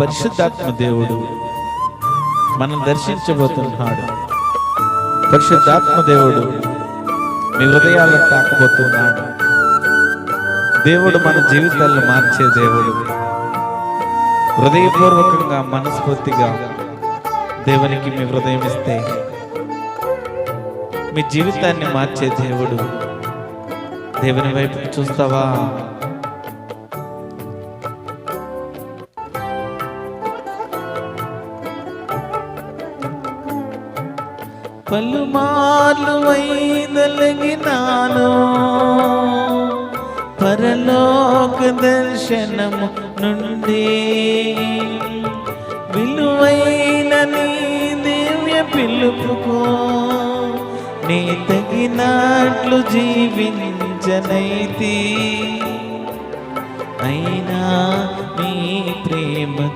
పరిశుద్ధాత్మ దేవుడు మనం దర్శించబోతున్నాడు. పరిశుద్ధాత్మ దేవుడు మీ హృదయాలను తాకబోతున్నాడు. దేవుడు మన జీవితాలను మార్చే దేవుడు. హృదయపూర్వకంగా మనస్ఫూర్తిగా దేవునికి మీ హృదయం ఇస్తే మీ జీవితాన్ని మార్చే దేవుడు. దేవుని వైపు చూస్తావా? పలుమార్లు వైదొలగినాను. పరలోక దర్శనము నుండి విలువైన నీ దివ్య పిలుపుకో నీ తగినట్లు జీవించనైతి. అయినా నీ ప్రేమ